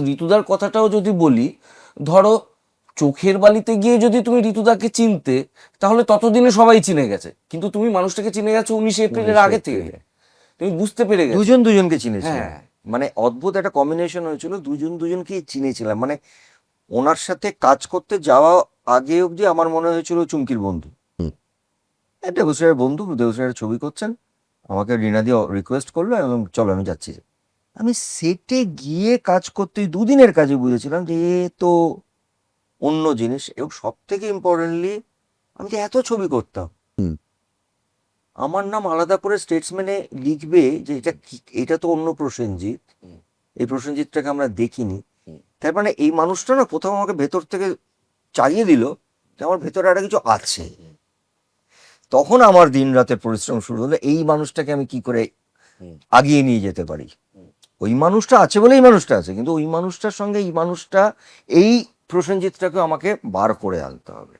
ঋতুদার কথাটাও যদি বলি ধরো চোখের বালিতে গিয়ে যদি তুমি ঋতুদাকে চিনতে তাহলে ততদিনে সবাই চিনে গেছে। কিন্তু তুমি মানুষটাকে চিনে গেছো উনিশে এপ্রিলের আগে থেকে। তুমি বুঝতে পেরে গেছো। দুজন দুজনকে চিনেছিলাম হ্যাঁ। মানে অদ্ভুত একটা কম্বিনেশন হয়েছিল দুজন দুজনকেই চিনেছিলাম। মানে ওনার সাথে কাজ করতে যাওয়া আগে অবধি আমার মনে হয়েছিল চুমকির বন্ধু। হুম। একটা দেবশ্রেয়ের বন্ধু দেবশ্রেয়ের ছবি করছেন। আমাকে রিনা দিয়ে রিকোয়েস্ট করল এবং চলো আমি যাচ্ছি। আমি সেটে গিয়ে কাজ করতে দুদিনের কাজে বুঝেছিলাম যে এ তো অন্য জিনিস এবং সব থেকে ইম্পর্টেন্টলি আমি যে এত ছবি করতাম। হুম। আমার নাম আলাদা করে স্টেটসম্যানে লিখবে যে এটা এটা তো অন্য প্রসেনজিৎ। এই প্রসেনজিৎটাকে আমরা দেখিনি। তার মানে এই মানুষটা না প্রথম আমাকে ভেতর থেকে চালিয়ে দিল যে আমার ভেতরে একটা কিছু আছে। তখন আমার দিন রাতের পরিশ্রম শুরু হলো এই মানুষটাকে আমি কি করে আগিয়ে নিয়ে যেতে পারি। ওই মানুষটা আছে বলে এই মানুষটা আছে, কিন্তু ওই মানুষটার সঙ্গে এই মানুষটা এই প্রসেনজিৎটাকে আমাকে বার করে আনতে হবে।